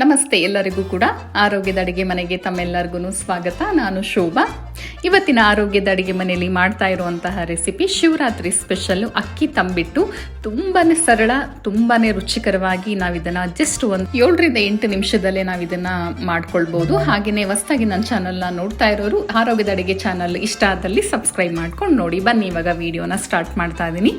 ನಮಸ್ತೆ ಎಲ್ಲರಿಗೂ ಕೂಡ. ಆರೋಗ್ಯದ ಅಡುಗೆ ಮನೆಗೆ ತಮ್ಮೆಲ್ಲರಿಗೂ ಸ್ವಾಗತ. ನಾನು ಶೋಭಾ. ಇವತ್ತಿನ ಆರೋಗ್ಯದ ಅಡುಗೆ ಮನೆಯಲ್ಲಿ ಮಾಡ್ತಾ ಇರುವಂತಹ ರೆಸಿಪಿ ಶಿವರಾತ್ರಿ ಸ್ಪೆಷಲ್ಲು ಅಕ್ಕಿ ತಂಬಿಟ್ಟು ತುಂಬಾ ಸರಳ ತುಂಬಾ ರುಚಿಕರವಾಗಿ ನಾವು ಇದನ್ನು ಜಸ್ಟ್ ಒಂದು ಏಳರಿಂದ ಎಂಟು ನಿಮಿಷದಲ್ಲೇ ನಾವು ಇದನ್ನು ಮಾಡ್ಕೊಳ್ಬೋದು. ಹಾಗೆಯೇ ಹೊಸದಾಗಿ ನನ್ನ ಚಾನಲ್ನ ನೋಡ್ತಾ ಇರೋರು, ಆರೋಗ್ಯದ ಅಡುಗೆ ಚಾನಲ್ ಇಷ್ಟ ಆದಲ್ಲಿ ಸಬ್ಸ್ಕ್ರೈಬ್ ಮಾಡ್ಕೊಂಡು ನೋಡಿ. ಬನ್ನಿ, ಇವಾಗ ವಿಡಿಯೋನ ಸ್ಟಾರ್ಟ್ ಮಾಡ್ತಾ ಇದ್ದೀನಿ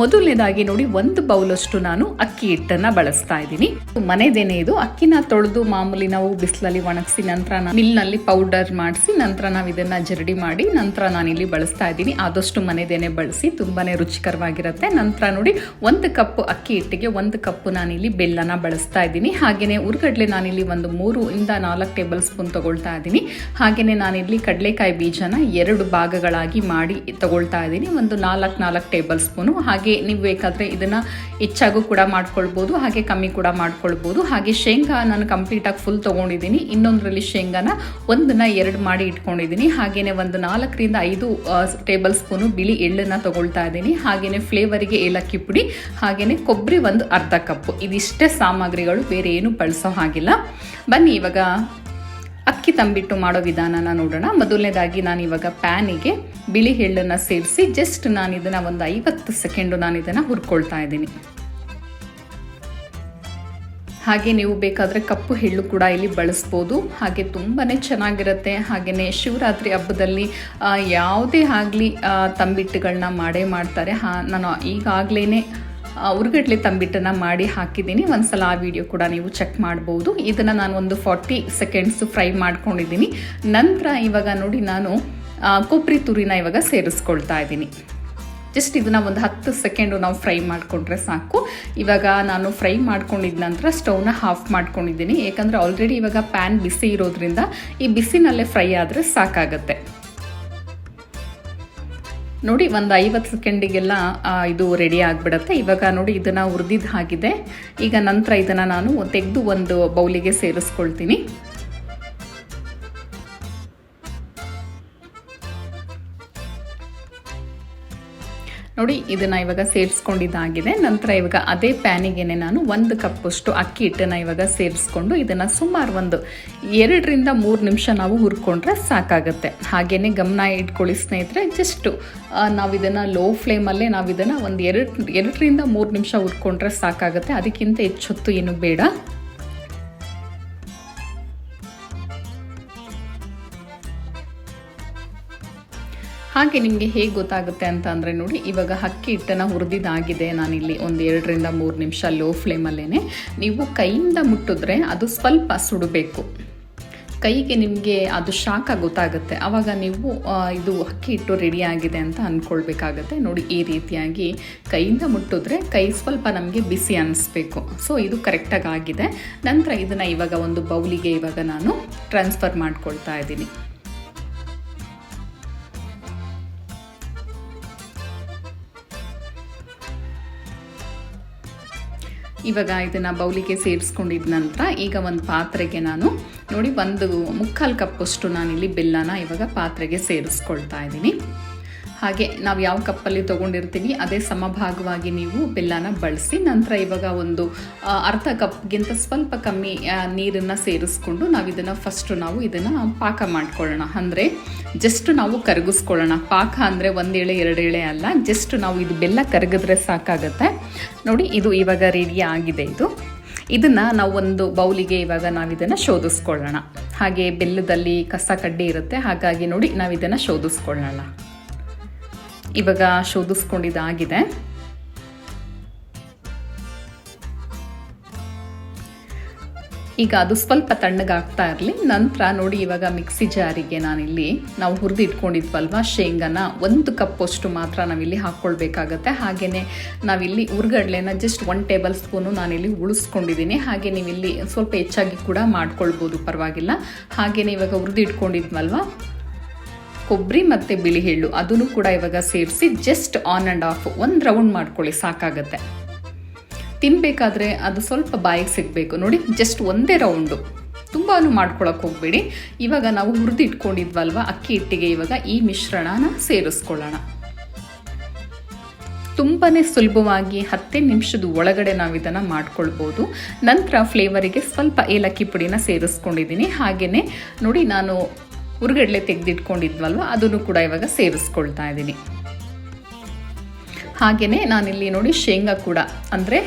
ಮೊದಲನೇದಾಗಿ ನೋಡಿ, ಒಂದು ಬೌಲಷ್ಟು ನಾನು ಅಕ್ಕಿ ಹಿಟ್ಟನ್ನು ಬಳಸ್ತಾ ಇದ್ದೀನಿ ಮನೆದೇನೆ ಇದು. ಅಕ್ಕಿನ ತೊಳೆದು ಮಾಮೂಲಿ ನಾವು ಬಿಸಿಲಲ್ಲಿ ಒಣಗಿಸಿ ನಂತರ ಮಿಲ್ನಲ್ಲಿ ಪೌಡರ್ ಮಾಡಿಸಿ ನಂತರ ನಾವು ಇದನ್ನ ಜರಡಿ ಮಾಡಿ ನಂತರ ನಾನು ಇಲ್ಲಿ ಬಳಸ್ತಾ ಇದ್ದೀನಿ. ಆದಷ್ಟು ಮನೆದೇನೆ ಬಳಸಿ ತುಂಬಾ ರುಚಿಕರವಾಗಿರುತ್ತೆ. ನಂತರ ನೋಡಿ ಒಂದು ಕಪ್ ಅಕ್ಕಿ ಹಿಟ್ಟಿಗೆ ಒಂದು ಕಪ್ಪು ನಾನಿಲ್ಲಿ ಬೆಲ್ಲನ ಬಳಸ್ತಾ ಇದ್ದೀನಿ. ಹಾಗೆಯೇ ಉರ್ಗಡ್ಲೆ ನಾನಿಲ್ಲಿ ಒಂದು ಮೂರು ಇಂದ ನಾಲ್ಕು ಟೇಬಲ್ ಸ್ಪೂನ್ ತಗೊಳ್ತಾ ಇದ್ದೀನಿ. ಹಾಗೆಯೇ ನಾನಿಲ್ಲಿ ಕಡಲೆಕಾಯಿ ಬೀಜನ ಎರಡು ಭಾಗಗಳಾಗಿ ಮಾಡಿ ತಗೊಳ್ತಾ ಇದ್ದೀನಿ. ಒಂದು ನಾಲ್ಕು ನಾಲ್ಕು ಟೇಬಲ್ ಸ್ಪೂನು. ಹಾಗೆ ನೀವು ಬೇಕಾದರೆ ಇದನ್ನು ಹೆಚ್ಚಾಗೂ ಕೂಡ ಮಾಡ್ಕೊಳ್ಬೋದು, ಹಾಗೆ ಕಮ್ಮಿ ಕೂಡ ಮಾಡ್ಕೊಳ್ಬೋದು. ಹಾಗೆ ಶೇಂಗಾ ನಾನು ಕಂಪ್ಲೀಟಾಗಿ ಫುಲ್ ತೊಗೊಂಡಿದ್ದೀನಿ. ಇನ್ನೊಂದರಲ್ಲಿ ಶೇಂಗಾನ ಒಂದನ್ನ ಎರಡು ಮಾಡಿ ಇಟ್ಕೊಂಡಿದ್ದೀನಿ. ಹಾಗೆಯೇ ಒಂದು ನಾಲ್ಕರಿಂದ ಐದು ಟೇಬಲ್ ಸ್ಪೂನು ಬಿಳಿ ಎಳ್ಳನ್ನು ತಗೊಳ್ತಾ ಇದ್ದೀನಿ. ಹಾಗೆಯೇ ಫ್ಲೇವರಿಗೆ ಏಲಕ್ಕಿ ಪುಡಿ ಹಾಗೆಯೇ ಕೊಬ್ಬರಿ ಒಂದು ಅರ್ಧ ಕಪ್ಪು. ಇದಿಷ್ಟೇ ಸಾಮಗ್ರಿಗಳು, ಬೇರೆ ಏನು ಬಳಸೋ ಹಾಗಿಲ್ಲ. ಬನ್ನಿ ಇವಾಗ ಅಕ್ಕಿ ತಂಬಿಟ್ಟು ಮಾಡೋ ವಿಧಾನನ ನೋಡೋಣ. ಮೊದಲನೇದಾಗಿ ನಾನು ಇವಾಗ ಪ್ಯಾನಿಗೆ ಬಿಳಿ ಎಳ್ಳನ್ನು ಸೇರಿಸಿ, ಜಸ್ಟ್ ನಾನು ಇದನ್ನು ಒಂದು ಐವತ್ತು ಸೆಕೆಂಡು ನಾನು ಇದನ್ನು ಹುರ್ಕೊಳ್ತಾ ಇದ್ದೀನಿ. ಹಾಗೆ ನೀವು ಬೇಕಾದರೆ ಕಪ್ಪು ಎಳ್ಳು ಕೂಡ ಇಲ್ಲಿ ಬಳಸ್ಬೋದು. ಹಾಗೆ ತುಂಬಾ ಚೆನ್ನಾಗಿರುತ್ತೆ. ಹಾಗೆಯೇ ಶಿವರಾತ್ರಿ ಹಬ್ಬದಲ್ಲಿ ಯಾವುದೇ ಆಗಲಿ ತಂಬಿಟ್ಟುಗಳನ್ನ ಮಾಡೇ ಮಾಡ್ತಾರೆ. ಹಾ, ನಾನು ಈಗಾಗಲೇ ಉರ್ಗಡ್ಲೆ ತಂಬಿಟ್ಟನ್ನು ಮಾಡಿ ಹಾಕಿದ್ದೀನಿ. ಒಂದ್ಸಲ ಆ ವಿಡಿಯೋ ಕೂಡ ನೀವು ಚೆಕ್ ಮಾಡ್ಬೋದು. ಇದನ್ನು ನಾನು ಒಂದು ಫಾರ್ಟಿ ಸೆಕೆಂಡ್ಸು ಫ್ರೈ ಮಾಡ್ಕೊಂಡಿದ್ದೀನಿ. ನಂತರ ಇವಾಗ ನೋಡಿ ನಾನು ಕೊಬ್ಬರಿ ತುರಿನ ಇವಾಗ ಸೇರಿಸ್ಕೊಳ್ತಾ ಇದ್ದೀನಿ. ಜಸ್ಟ್ ಇದನ್ನು ಒಂದು ಹತ್ತು ಸೆಕೆಂಡು ನಾವು ಫ್ರೈ ಮಾಡಿಕೊಂಡ್ರೆ ಸಾಕು. ಇವಾಗ ನಾನು ಫ್ರೈ ಮಾಡ್ಕೊಂಡಿದ್ದ ನಂತರ ಸ್ಟವ್ನ ಹಾಫ್ ಮಾಡ್ಕೊಂಡಿದ್ದೀನಿ. ಏಕೆಂದರೆ ಆಲ್ರೆಡಿ ಇವಾಗ ಪ್ಯಾನ್ ಬಿಸಿ ಇರೋದ್ರಿಂದ ಈ ಬಿಸಿನಲ್ಲೇ ಫ್ರೈ ಆದರೆ ಸಾಕಾಗತ್ತೆ. ನೋಡಿ, ಒಂದು ಐವತ್ತು ಸೆಕೆಂಡಿಗೆಲ್ಲ ಇದು ರೆಡಿ ಆಗಿಬಿಡುತ್ತೆ. ಇವಾಗ ನೋಡಿ, ಇದನ್ನು ಹುರಿದಿದ್ದು ಆಗಿದೆ ಈಗ ನಂತರ ಇದನ್ನು ನಾನು ತೆಗೆದು ಒಂದು ಬೌಲಿಗೆ ಸೇರಿಸ್ಕೊಳ್ತೀನಿ. ನೋಡಿ, ಇದನ್ನ ಇವಾಗ ಸೇರಿಸ್ಕೊಂಡಿದ್ದಾಗಿದೆ. ನಂತರ ಇವಾಗ ಅದೇ ಪ್ಯಾನಿಗೆನೆ ನಾನು ಒಂದು ಕಪ್ಪಷ್ಟು ಅಕ್ಕಿ ಹಿಟ್ಟನ್ನು ಇವಾಗ ಸೇರಿಸ್ಕೊಂಡು ಇದನ್ನು ಸುಮಾರು ಒಂದು ಎರಡರಿಂದ ಮೂರು ನಿಮಿಷ ನಾವು ಹುರ್ಕೊಂಡ್ರೆ ಸಾಕಾಗುತ್ತೆ. ಹಾಗೆಯೇ ಗಮನ ಇಟ್ಕೊಳ್ಳಿ ಸ್ನೇಹಿತರೆ ಜಸ್ಟು ನಾವು ಇದನ್ನು ಲೋ ಫ್ಲೇಮಲ್ಲೇ ನಾವು ಇದನ್ನು ಒಂದು ಎರಡು, ಎರಡರಿಂದ ಮೂರು ನಿಮಿಷ ಹುರ್ಕೊಂಡ್ರೆ ಸಾಕಾಗುತ್ತೆ. ಅದಕ್ಕಿಂತ ಹೆಚ್ಚೊತ್ತು ಏನು ಬೇಡ. ಹಾಗೆ ನಿಮಗೆ ಹೇಗೆ ಗೊತ್ತಾಗುತ್ತೆ ಅಂತ ಅಂದರೆ ನೋಡಿ, ಇವಾಗ ಅಕ್ಕಿ ಹಿಟ್ಟನ್ನು ಹುರಿದಿದ್ದಾಗಿದೆ. ನಾನಿಲ್ಲಿ ಒಂದು ಎರಡರಿಂದ ಮೂರು ನಿಮಿಷ ಲೋ ಫ್ಲೇಮಲ್ಲೇ ನೀವು ಕೈಯಿಂದ ಮುಟ್ಟಿದ್ರೆ ಅದು ಸ್ವಲ್ಪ ಸುಡಬೇಕು. ಕೈಗೆ ನಿಮಗೆ ಅದು ಶಾಖ ಗೊತ್ತಾಗುತ್ತೆ. ಆವಾಗ ನೀವು ಇದು ಅಕ್ಕಿ ಹಿಟ್ಟು ರೆಡಿ ಆಗಿದೆ ಅಂತ ಅಂದ್ಕೊಳ್ಬೇಕಾಗತ್ತೆ ನೋಡಿ, ಈ ರೀತಿಯಾಗಿ ಕೈಯಿಂದ ಮುಟ್ಟಿದ್ರೆ ಕೈ ಸ್ವಲ್ಪ ನಮಗೆ ಬಿಸಿ ಅನ್ನಿಸ್ಬೇಕು ಸೊ ಇದು ಕರೆಕ್ಟಾಗಿ ಆಗಿದೆ. ನಂತರ ಇದನ್ನು ಇವಾಗ ಒಂದು ಬೌಲಿಗೆ ಇವಾಗ ನಾನು ಟ್ರಾನ್ಸ್ಫರ್ ಮಾಡ್ಕೊಳ್ತಾ ಇದ್ದೀನಿ. ಇವಾಗ ಇದನ್ನು ಬೌಲಿಗೆ ಸೇರಿಸ್ಕೊಂಡಿದ ನಂತರ ಈಗ ಒಂದು ಪಾತ್ರೆಗೆ ನಾನು ನೋಡಿ ಒಂದು ಮುಕ್ಕಾಲು ಕಪ್ಪಷ್ಟು ನಾನಿಲ್ಲಿ ಬೆಲ್ಲನ ಇವಾಗ ಪಾತ್ರೆಗೆ ಸೇರಿಸ್ಕೊಳ್ತಾ ಇದ್ದೀನಿ. ಹಾಗೆ ನಾವು ಯಾವ ಕಪ್ಪಲ್ಲಿ ತೊಗೊಂಡಿರ್ತೀವಿ, ಅದೇ ಸಮಭಾಗವಾಗಿ ನೀವು ಬೆಲ್ಲನ ಬಳಸಿ ನಂತರ ಇವಾಗ ಒಂದು ಅರ್ಧ ಕಪ್ಗಿಂತ ಸ್ವಲ್ಪ ಕಮ್ಮಿ ನೀರನ್ನು ಸೇರಿಸ್ಕೊಂಡು ನಾವು ಇದನ್ನು ಫಸ್ಟು ನಾವು ಇದನ್ನು ಪಾಕ ಮಾಡ್ಕೊಳ್ಳೋಣ. ಅಂದರೆ ಜಸ್ಟ್ ನಾವು ಕರಗಿಸ್ಕೊಳ್ಳೋಣ. ಪಾಕ ಅಂದರೆ ಒಂದೇಳೆ ಎರಡು ಎಳೆ ಅಲ್ಲ ಜಸ್ಟ್ ನಾವು ಇದು ಬೆಲ್ಲ ಕರಗಿದ್ರೆ ಸಾಕಾಗುತ್ತೆ. ನೋಡಿ, ಇದು ಇವಾಗ ರೆಡಿ ಆಗಿದೆ ಇದು. ಇದನ್ನು ನಾವು ಒಂದು ಬೌಲಿಗೆ ಇವಾಗ ನಾವು ಇದನ್ನು ಶೋಧಿಸ್ಕೊಳ್ಳೋಣ. ಹಾಗೆ ಬೆಲ್ಲದಲ್ಲಿ ಕಸ ಕಡ್ಡಿ ಇರುತ್ತೆ, ಹಾಗಾಗಿ ನೋಡಿ ನಾವು ಇದನ್ನು ಶೋಧಿಸ್ಕೊಳ್ಳೋಣ. ಇವಾಗ ಶೋಧಿಸ್ಕೊಂಡಿದ್ದಾಗಿದೆ. ಈಗ ಅದು ಸ್ವಲ್ಪ ತಣ್ಣಗಾಗ್ತಾ ಇರಲಿ. ನಂತರ ನೋಡಿ ಇವಾಗ ಮಿಕ್ಸಿ ಜಾರಿಗೆ ನಾನಿಲ್ಲಿ ನಾವು ಹುರಿದು ಇಟ್ಕೊಂಡಿದ್ವಲ್ವ ಶೇಂಗಾನ ಒಂದು ಕಪ್ಪಷ್ಟು ಮಾತ್ರ ನಾವಿಲ್ಲಿ ಹಾಕ್ಕೊಳ್ಬೇಕಾಗತ್ತೆ. ಹಾಗೆಯೇ ನಾವಿಲ್ಲಿ ಉರ್ಗಡ್ಲೆನ ಜಸ್ಟ್ ಒನ್ ಟೇಬಲ್ ಸ್ಪೂನು ನಾನಿಲ್ಲಿ ಉಳಿಸ್ಕೊಂಡಿದ್ದೀನಿ. ಹಾಗೆ ನೀವಿಲ್ಲಿ ಸ್ವಲ್ಪ ಹೆಚ್ಚಾಗಿ ಕೂಡ ಮಾಡ್ಕೊಳ್ಬೋದು, ಪರವಾಗಿಲ್ಲ. ಹಾಗೆಯೇ ಇವಾಗ ಹುರಿದು ಇಟ್ಕೊಂಡಿದ್ವಲ್ವ ಕೊಬ್ಬರಿ ಮತ್ತು ಬಿಳಿ ಎಳ್ಳು ಅದನ್ನು ಕೂಡ ಇವಾಗ ಸೇರಿಸಿ ಜಸ್ಟ್ ಆನ್ ಆ್ಯಂಡ್ ಆಫ್ ಒಂದು ರೌಂಡ್ ಮಾಡ್ಕೊಳ್ಳಿ, ಸಾಕಾಗುತ್ತೆ. ತಿನ್ನಬೇಕಾದ್ರೆ ಅದು ಸ್ವಲ್ಪ ಬಾಯಿಗೆ ಸಿಗಬೇಕು. ನೋಡಿ ಜಸ್ಟ್ ಒಂದೇ ರೌಂಡು ತುಂಬಾ ಮಾಡ್ಕೊಳಕ್ಕೆ ಹೋಗಬೇಡಿ. ಇವಾಗ ನಾವು ಹುರಿದು ಇಟ್ಕೊಂಡಿದ್ವಲ್ವ ಅಕ್ಕಿ ಹಿಟ್ಟಿಗೆ ಇವಾಗ ಈ ಮಿಶ್ರಣನ ಸೇರಿಸ್ಕೊಳ್ಳೋಣ. ತುಂಬಾ ಸುಲಭವಾಗಿ ಹತ್ತೇ ನಿಮಿಷದ ಒಳಗಡೆ ನಾವು ಇದನ್ನು ಮಾಡ್ಕೊಳ್ಬೋದು. ನಂತರ ಫ್ಲೇವರಿಗೆ ಸ್ವಲ್ಪ ಏಲಕ್ಕಿ ಪುಡಿನ ಸೇರಿಸ್ಕೊಂಡಿದ್ದೀನಿ. ಹಾಗೆಯೇ ನೋಡಿ, ನಾನು ಹುರ್ಗಡ್ಲೆ ತೆಗೆದಿಟ್ಕೊಂಡಿದ್ವಲ್ವ? ಅದನ್ನು ಕೂಡ ಇವಾಗ ಸೇರಿಸ್ಕೊಳ್ತಾ ಇದ್ದೀನಿ. ಹಾಗೆಯೇ ನಾನಿಲ್ಲಿ ನೋಡಿ ಶೇಂಗಾ ಕೂಡ. ಅಂದರೆ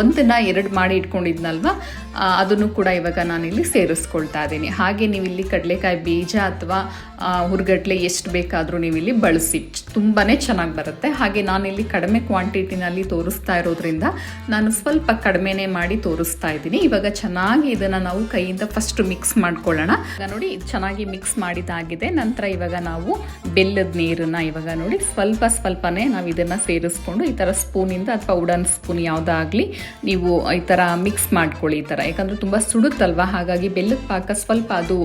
ಒಂದನ್ನು ಎರಡು ಮಾಡಿ ಇಟ್ಕೊಂಡಿದ್ನಲ್ವ? ಅದನ್ನು ಕೂಡ ಇವಾಗ ನಾನಿಲ್ಲಿ ಸೇರಿಸ್ಕೊಳ್ತಾ ಇದ್ದೀನಿ. ಹಾಗೆ ನೀವು ಇಲ್ಲಿ ಕಡಲೆಕಾಯಿ ಬೀಜ ಅಥವಾ ಹುರ್ಗಟ್ಲೆ ಎಷ್ಟು ಬೇಕಾದರೂ ನೀವು ಇಲ್ಲಿ ಬಳಸಿ. ತುಂಬಾ ಚೆನ್ನಾಗಿ ಬರುತ್ತೆ. ಹಾಗೆ ನಾನಿಲ್ಲಿ ಕಡಿಮೆ ಕ್ವಾಂಟಿಟಿನಲ್ಲಿ ತೋರಿಸ್ತಾ ಇರೋದ್ರಿಂದ ನಾನು ಸ್ವಲ್ಪ ಕಡಿಮೆನೇ ಮಾಡಿ ತೋರಿಸ್ತಾ ಇದ್ದೀನಿ. ಇವಾಗ ಚೆನ್ನಾಗಿ ಇದನ್ನು ನಾವು ಕೈಯಿಂದ ಫಸ್ಟ್ ಮಿಕ್ಸ್ ಮಾಡ್ಕೊಳ್ಳೋಣ. ನೋಡಿ ಚೆನ್ನಾಗಿ ಮಿಕ್ಸ್ ಮಾಡಿದಾಗಿದೆ. ನಂತರ ಇವಾಗ ನಾವು ಬೆಲ್ಲದ ನೀರನ್ನು ಇವಾಗ ನೋಡಿ, ಸ್ವಲ್ಪ ಸ್ವಲ್ಪನೇ ನಾವು ಇದನ್ನು ಸೇರಿಸ್ಕೊಂಡು ಈ ಥರ ಸ್ಪೂನಿಂದ ಅಥವಾ ಉಡನ್ ಸ್ಪೂನ್ ಯಾವುದಾಗಲಿ ನೀವು ಈ ಥರ ಮಿಕ್ಸ್ ಮಾಡ್ಕೊಳ್ಳಿ ಈ ಥರ ಯಾಕಂದರೆ ತುಂಬ ಸುಡುತ್ತಲ್ವ? ಹಾಗಾಗಿ ಬೆಲ್ಲದ ಪಾಕ ಸ್ವಲ್ಪ ಅದು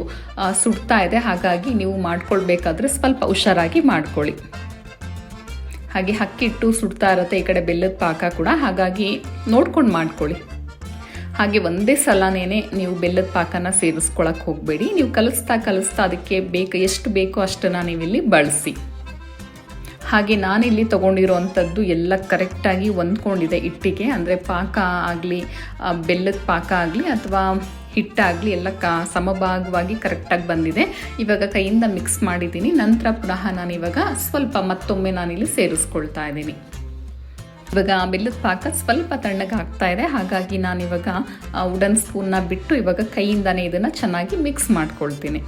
ಸುಡ್ತಾ ಇದೆ. ಹಾಗಾಗಿ ನೀವು ಮಾಡ್ಕೊಳ್ಬೇಕಾದ್ರೆ ಸ್ವಲ್ಪ ಹುಷಾರಾಗಿ ಮಾಡ್ಕೊಳ್ಳಿ. ಹಾಗೆ ಹಕ್ಕಿಟ್ಟು ಸುಡ್ತಾ ಇರುತ್ತೆ ಈ ಕಡೆ ಬೆಲ್ಲದ ಪಾಕ ಕೂಡ. ಹಾಗಾಗಿ ನೋಡ್ಕೊಂಡು ಮಾಡ್ಕೊಳ್ಳಿ. ಹಾಗೆ ಒಂದೇ ಸಲನೇ ನೀವು ಬೆಲ್ಲದ ಪಾಕನ ಸೇರಿಸ್ಕೊಳಕ್ಕೆ ಹೋಗಬೇಡಿ. ನೀವು ಕಲಿಸ್ತಾ ಕಲಿಸ್ತಾ ಅದಕ್ಕೆ ಬೇಕು, ಎಷ್ಟು ಬೇಕೋ ಅಷ್ಟನ್ನು ನೀವಿಲ್ಲಿ ಬಳಸಿ. ಹಾಗೆ ನಾನಿಲ್ಲಿ ತೊಗೊಂಡಿರೋವಂಥದ್ದು ಎಲ್ಲ ಕರೆಕ್ಟಾಗಿ ಹೊಂದ್ಕೊಂಡಿದೆ ಹಿಟ್ಟಿಗೆ. ಅಂದರೆ ಪಾಕ ಆಗಲಿ ಬೆಲ್ಲದ ಪಾಕ ಆಗಲಿ ಅಥವಾ ಹಿಟ್ಟಾಗಲಿ ಎಲ್ಲ ಕ, ಸಮಭಾಗವಾಗಿ ಕರೆಕ್ಟಾಗಿ ಬಂದಿದೆ. ಇವಾಗ ಕೈಯಿಂದ ಮಿಕ್ಸ್ ಮಾಡಿದ್ದೀನಿ. ನಂತರ ಪುನಃ ನಾನು ಇವಾಗ ಸ್ವಲ್ಪ ಮತ್ತೊಮ್ಮೆ ನಾನಿಲ್ಲಿ ಸೇರಿಸ್ಕೊಳ್ತಾ ಇದ್ದೀನಿ. ಇವಾಗ ಬೆಲ್ಲದ ಪಾಕ ಸ್ವಲ್ಪ ತಣ್ಣಗೆ ಆಗ್ತಾ ಇದೆ. ಹಾಗಾಗಿ ನಾನು ಇವಾಗ ವುಡನ್ ಸ್ಪೂನ್ನ ಬಿಟ್ಟು ಇವಾಗ ಕೈಯಿಂದನೇ ಇದನ್ನು ಚೆನ್ನಾಗಿ ಮಿಕ್ಸ್ ಮಾಡ್ಕೊಳ್ತೀನಿ.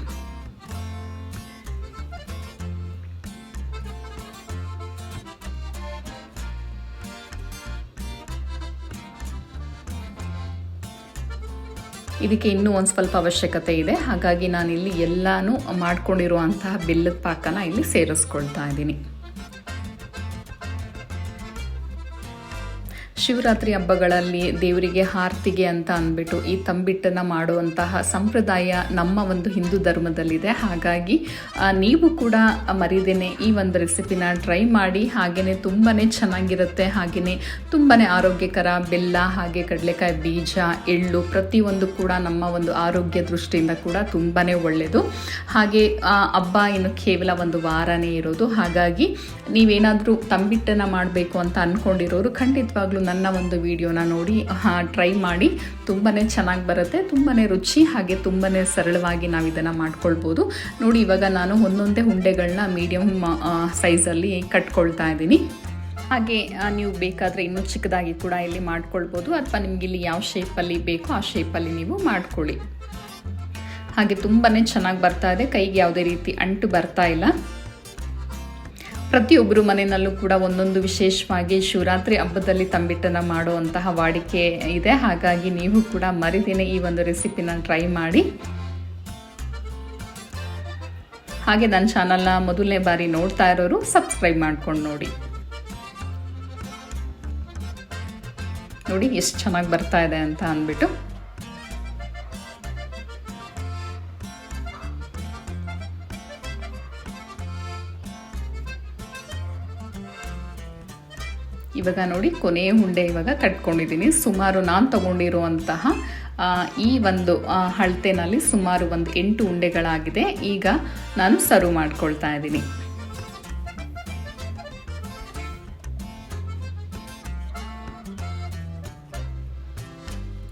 ಇದಕ್ಕೆ ಇನ್ನೂ ಒಂದು ಸ್ವಲ್ಪ ಅವಶ್ಯಕತೆ ಇದೆ. ಹಾಗಾಗಿ ನಾನಿಲ್ಲಿ ಎಲ್ಲನೂ ಮಾಡ್ಕೊಂಡಿರುವಂತಹ ಬೆಲ್ಲದ ಪಾಕನ ಇಲ್ಲಿ ಸೇರಿಸ್ಕೊಳ್ತಾ ಇದ್ದೀನಿ. ಶಿವರಾತ್ರಿ ಹಬ್ಬಗಳಲ್ಲಿ ದೇವರಿಗೆ ಆರತಿಗೆ ಅಂತ ಅಂದ್ಬಿಟ್ಟು ಈ ತಂಬಿಟ್ಟನ್ನು ಮಾಡುವಂತಹ ಸಂಪ್ರದಾಯ ನಮ್ಮ ಒಂದು ಹಿಂದೂ ಧರ್ಮದಲ್ಲಿದೆ. ಹಾಗಾಗಿ ನೀವು ಕೂಡ ಮರಿದೇನೆ ಈ ಒಂದು ರೆಸಿಪಿನ ಟ್ರೈ ಮಾಡಿ. ಹಾಗೆಯೇ ತುಂಬಾ ಚೆನ್ನಾಗಿರುತ್ತೆ. ಹಾಗೆಯೇ ತುಂಬಾ ಆರೋಗ್ಯಕರ ಬೆಲ್ಲ, ಹಾಗೆ ಕಡಲೆಕಾಯಿ ಬೀಜ, ಎಳ್ಳು ಪ್ರತಿಯೊಂದು ಕೂಡ ನಮ್ಮ ಒಂದು ಆರೋಗ್ಯ ದೃಷ್ಟಿಯಿಂದ ಕೂಡ ತುಂಬಾ ಒಳ್ಳೆಯದು. ಹಾಗೆ ಹಬ್ಬ ಇನ್ನು ಕೇವಲ ಒಂದು ವಾರನೇ ಇರೋದು. ಹಾಗಾಗಿ, ನೀವೇನಾದರೂ ತಂಬಿಟ್ಟನ್ನು ಮಾಡಬೇಕು ಅಂತ ಅಂದ್ಕೊಂಡಿರೋರು ಖಂಡಿತವಾಗ್ಲೂ ನನ್ನ ಒಂದು ವಿಡಿಯೋನ ನೋಡಿ ಟ್ರೈ ಮಾಡಿ. ತುಂಬಾ ಚೆನ್ನಾಗಿ ಬರುತ್ತೆ ತುಂಬಾ ರುಚಿ, ಹಾಗೆ ತುಂಬಾ ಸರಳವಾಗಿ ನಾವು ಇದನ್ನು ಮಾಡ್ಕೊಳ್ಬೋದು. ನೋಡಿ, ಇವಾಗ ನಾನು ಒಂದೊಂದೇ ಉಂಡೆಗಳನ್ನ ಮೀಡಿಯಮ್ ಸೈಜಲ್ಲಿ ಕಟ್ಕೊಳ್ತಾ ಇದ್ದೀನಿ. ಹಾಗೆ ನೀವು ಬೇಕಾದರೆ ಇನ್ನೂ ಚಿಕ್ಕದಾಗಿ ಕೂಡ ಇಲ್ಲಿ ಮಾಡ್ಕೊಳ್ಬೋದು. ಅಥವಾ ನಿಮ್ಗೆ ಇಲ್ಲಿ ಯಾವ ಶೇಪಲ್ಲಿ ಬೇಕೋ ಆ ಶೇಪಲ್ಲಿ ನೀವು ಮಾಡ್ಕೊಳ್ಳಿ. ಹಾಗೆ ತುಂಬಾ ಚೆನ್ನಾಗಿ ಬರ್ತಾ ಇದೆ. ಕೈಗೆ ಯಾವುದೇ ರೀತಿ ಅಂಟು ಬರ್ತಾ ಇಲ್ಲ. ಪ್ರತಿಯೊಬ್ಬರು ಮನೆಯಲ್ಲೂ ಕೂಡ ಒಂದೊಂದು ವಿಶೇಷವಾಗಿ ಶಿವರಾತ್ರಿ ಹಬ್ಬದಲ್ಲಿ ತಂಬಿಟ್ಟನ್ನು ಮಾಡುವಂತಹ ವಾಡಿಕೆ ಇದೆ. ಹಾಗಾಗಿ ನೀವು ಕೂಡ ಮರಿದಿನ ಈ ಒಂದು ರೆಸಿಪಿನ ಟ್ರೈ ಮಾಡಿ. ಹಾಗೆ ನನ್ನ ಚಾನಲ್ನ ಮೊದಲನೇ ಬಾರಿ ನೋಡ್ತಾ ಇರೋರು ಸಬ್ಸ್ಕ್ರೈಬ್ ಮಾಡ್ಕೊಂಡು ನೋಡಿ. ನೋಡಿ, ಎಷ್ಟು ಚೆನ್ನಾಗಿ ಬರ್ತಾ ಇದೆ ಅಂತ ಅಂದ್ಬಿಟ್ಟು. ಇವಾಗ ನೋಡಿ ಕೊನೆಯ ಉಂಡೆ ಇವಾಗ ಕಟ್ಕೊಂಡಿದ್ದೀನಿ. ಸುಮಾರು ನಾನು ತಗೊಂಡಿರುವಂತಹ ಈ ಒಂದು ಅಳತೆನಲ್ಲಿ ಸುಮಾರು ಒಂದು ಎಂಟು ಉಂಡೆಗಳಾಗಿದೆ ಈಗ ನಾನು ಸರ್ವ್ ಮಾಡ್ಕೊಳ್ತಾ ಇದ್ದೀನಿ.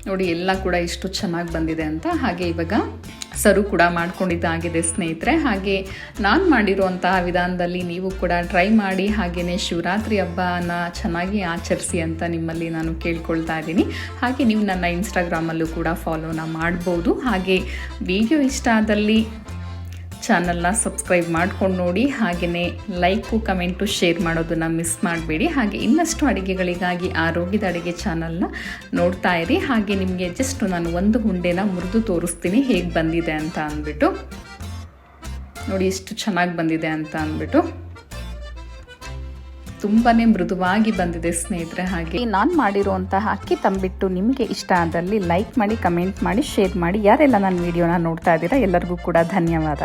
ನೋಡಿ, ಎಲ್ಲ ಕೂಡ ಇಷ್ಟು ಚೆನ್ನಾಗಿ ಬಂದಿದೆ ಅಂತ. ಹಾಗೆ ಇವಾಗ ಸರು ಕೂಡ ಮಾಡ್ಕೊಂಡಿದ್ದಾಗಿದೆ ಸ್ನೇಹಿತರೆ. ಹಾಗೆ ನಾನು ಮಾಡಿರುವಂತಹ ವಿಧಾನದಲ್ಲಿ ನೀವು ಕೂಡ ಟ್ರೈ ಮಾಡಿ ಹಾಗೆಯೇ ಶಿವರಾತ್ರಿ ಹಬ್ಬನ ಚೆನ್ನಾಗಿ ಆಚರಿಸಿ ಅಂತ ನಿಮ್ಮಲ್ಲಿ ನಾನು ಕೇಳ್ಕೊಳ್ತಾ ಇದ್ದೀನಿ. ಹಾಗೆ ನೀವು ನನ್ನ ಇನ್ಸ್ಟಾಗ್ರಾಮಲ್ಲೂ ಕೂಡ ಫಾಲೋನ ಮಾಡ್ಬೋದು. ಹಾಗೆ ವಿಡಿಯೋ ಇಷ್ಟ ಆದಲ್ಲಿ ಚಾನಲ್ನ ಸಬ್ಸ್ಕ್ರೈಬ್ ಮಾಡ್ಕೊಂಡು ನೋಡಿ ಹಾಗೆಯೇ ಲೈಕು ಕಮೆಂಟು ಶೇರ್ ಮಾಡೋದನ್ನು ಮಿಸ್ ಮಾಡಬೇಡಿ. ಹಾಗೆ ಇನ್ನಷ್ಟು ಅಡುಗೆಗಳಿಗಾಗಿ ಆರೋಗ್ಯದ ಅಡುಗೆ ಚಾನಲ್ನ ನೋಡ್ತಾ ಇರಿ. ಹಾಗೆ ನಿಮಗೆ ಜಸ್ಟ್ ನಾನು ಒಂದು ಗುಂಡೆನ ಮುರಿದು ತೋರಿಸ್ತೀನಿ ಹೇಗೆ ಬಂದಿದೆ ಅಂತ ಅಂದ್ಬಿಟ್ಟು. ನೋಡಿ, ಎಷ್ಟು ಚೆನ್ನಾಗಿ ಬಂದಿದೆ ಅಂತ ಅಂದ್ಬಿಟ್ಟು. ತುಂಬಾ ಮೃದುವಾಗಿ ಬಂದಿದೆ ಸ್ನೇಹಿತರೆ ಹಾಗೆ. ನಾನು ಮಾಡಿರುವಂತಹ ಅಕ್ಕಿ ತಂಬಿಟ್ಟು ನಿಮಗೆ ಇಷ್ಟ ಆದಲ್ಲಿ ಲೈಕ್ ಮಾಡಿ ಕಮೆಂಟ್ ಮಾಡಿ ಶೇರ್ ಮಾಡಿ. ಯಾರೆಲ್ಲ ನನ್ನ ವಿಡಿಯೋನ ನೋಡ್ತಾ ಇದ್ದೀರಾ ಎಲ್ಲರಿಗೂ ಕೂಡ ಧನ್ಯವಾದ.